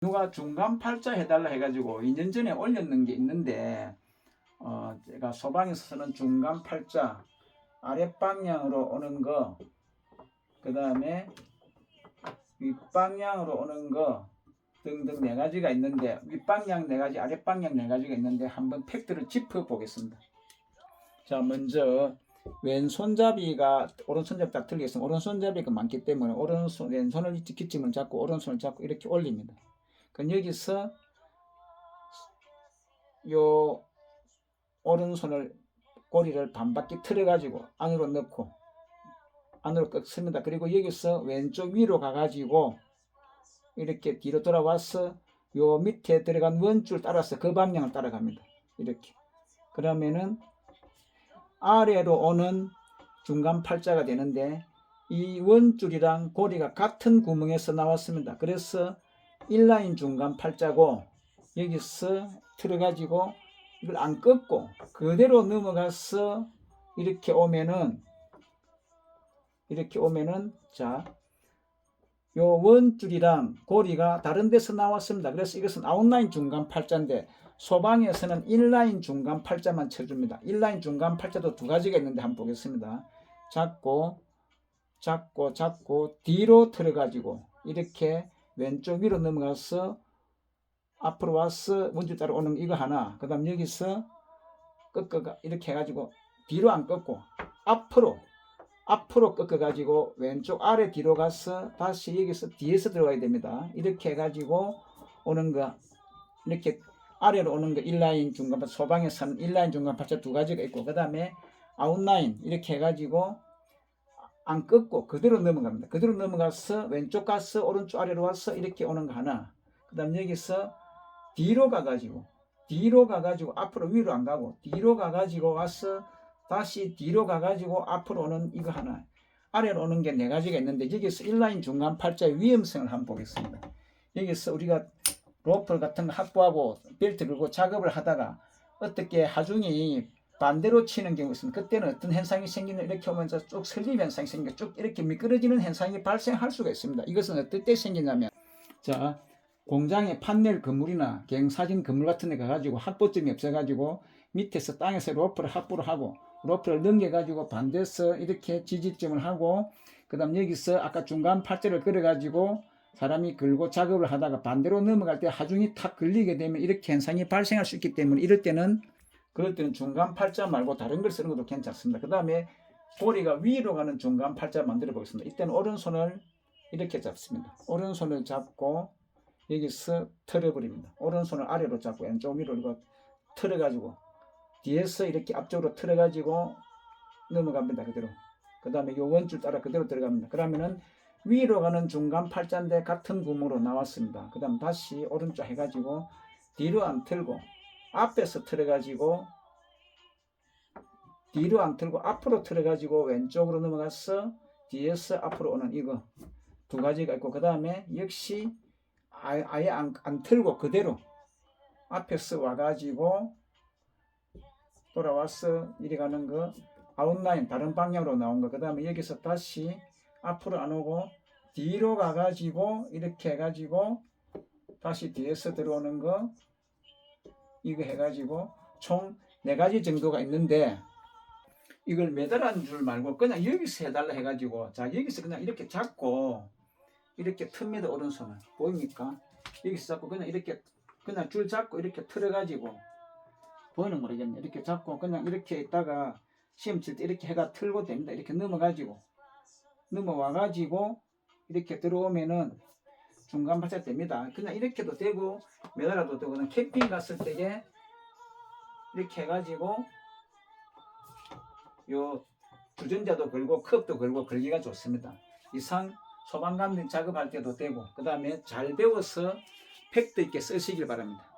누가 중간 팔자 해달라 해가지고 2년 전에 올렸는 게 있는데 어, 제가 소방에서는 중간 팔자 아랫방향으로 오는 거 그 다음에 윗방향으로 오는 거 등등 네 가지가 있는데 윗방향 네 가지 아랫방향 네 가지가 있는데 한번 팩트를 짚어 보겠습니다. 자 먼저 왼손잡이가 오른손잡이 딱 틀리겠습니다. 오른손잡이가 많기 때문에 오른손 왼손을 기침을 잡고 오른손을 잡고 이렇게 올립니다 그럼 여기서 요 오른손을 꼬리를 반바퀴 틀어 가지고 안으로 넣고 안으로 꺾습니다. 그리고 여기서 왼쪽 위로 가가지고 이렇게 뒤로 돌아와서 요 밑에 들어간 원줄 따라서 그 방향을 따라갑니다. 이렇게 그러면은 아래로 오는 중간 팔자가 되는데 이 원줄이랑 고리가 같은 구멍에서 나왔습니다. 그래서 인라인 중간 팔자고 여기서 틀어가지고 이걸 안 꺾고 그대로 넘어가서 이렇게 오면은 이렇게 오면은 자 요 원줄이랑 고리가 다른 데서 나왔습니다. 그래서 이것은 아웃라인 중간 팔자인데 소방에서는 인라인 중간 팔자만 쳐줍니다. 인라인 중간 팔자도 두 가지가 있는데 한번 보겠습니다. 잡고 잡고 잡고 뒤로 틀어가지고 이렇게 왼쪽 위로 넘어가서 앞으로 와서 원줄 따라 오는 이거 하나 그 다음 여기서 꺾어가 이렇게 해가지고 뒤로 안 꺾고 앞으로 앞으로 꺾어가지고 왼쪽 아래 뒤로 가서 다시 여기서 뒤에서 들어가야 됩니다. 이렇게 해가지고 오는 거 이렇게 아래로 오는 거 인라인 중간 소방에서는 인라인 중간 팔자 두 가지가 있고 그 다음에 아웃라인 이렇게 해가지고 안 꺾고 그대로 넘어갑니다. 그대로 넘어가서 왼쪽 가서 오른쪽 아래로 와서 이렇게 오는 거 하나. 그 다음 여기서 뒤로 가가지고 뒤로 가가지고 앞으로 위로 안 가고 뒤로 가가지고 와서 다시 뒤로 가가지고 앞으로 오는 이거 하나. 아래로 오는 게 네 가지가 있는데 여기서 인라인 중간 팔자의 위험성을 한번 보겠습니다. 여기서 우리가 로프 같은 거 확보하고 벨트 걸고 작업을 하다가 어떻게 하중이 반대로 치는 경우 있습니다. 그때는 어떤 현상이 생기는 이렇게 오면서 쭉 설립 현상이 생겨 쭉 이렇게 미끄러지는 현상이 발생할 수가 있습니다. 이것은 어떨 때 생기냐면 자 공장에 판넬 건물이나 갱사진 건물 같은 데 가가지고 확보점이 없어가지고 밑에서 땅에서 로프를 확보를 하고 로프를 넘겨가지고 반대서 이렇게 지지점을 하고 그 다음 여기서 아까 중간 팔자를 걸어가지고 사람이 걸고 작업을 하다가 반대로 넘어갈 때 하중이 탁 걸리게 되면 이렇게 현상이 발생할 수 있기 때문에 이럴 때는 그럴 때는 중간 팔자 말고 다른 걸 쓰는 것도 괜찮습니다. 그 다음에 고리가 위로 가는 중간 팔자 만들어 보겠습니다. 이때는 오른손을 이렇게 잡습니다. 오른손을 잡고 여기서 틀어버립니다. 오른손을 아래로 잡고 왼쪽 위로 이거 틀어가지고 뒤에서 이렇게 앞쪽으로 틀어가지고 넘어갑니다. 그대로. 그 다음에 요 원줄 따라 그대로 들어갑니다. 그러면은 위로 가는 중간 팔자인데 같은 구멍으로 나왔습니다. 그 다음 다시 오른쪽 해가지고 뒤로 안 틀고 앞에서 틀어가지고 뒤로 안 틀고 앞으로 틀어가지고 왼쪽으로 넘어가서 뒤에서 앞으로 오는 이거 두 가지가 있고 그 다음에 역시 아예, 아예 안, 안 틀고 그대로 앞에서 와가지고 돌아와서 이리 가는 거 아웃라인 다른 방향으로 나온 거 그 다음에 여기서 다시 앞으로 안 오고 뒤로 가가지고 이렇게 해가지고 다시 뒤에서 들어오는 거 이거 해가지고 총 네 가지 정도가 있는데 이걸 매달한 줄 말고 그냥 여기서 해달라 해가지고 자 여기서 그냥 이렇게 잡고 이렇게 틉니다 오른손을 보입니까? 여기서 잡고 그냥 이렇게 그냥 줄 잡고 이렇게 틀어가지고 보이는 모르겠네. 이렇게 잡고 그냥 이렇게 있다가 시험 칠 때 이렇게 해가 틀고 됩니다. 이렇게 넘어가지고. 넘어와가지고 이렇게 들어오면은 중간 발자 됩니다. 그냥 이렇게도 되고 매달아도 되고 그냥 캠핑 갔을 때에 이렇게 해가지고 요 주전자도 걸고 컵도 걸고 걸기가 좋습니다. 이상 소방관들 작업할 때도 되고 그 다음에 잘 배워서 팩트 있게 쓰시길 바랍니다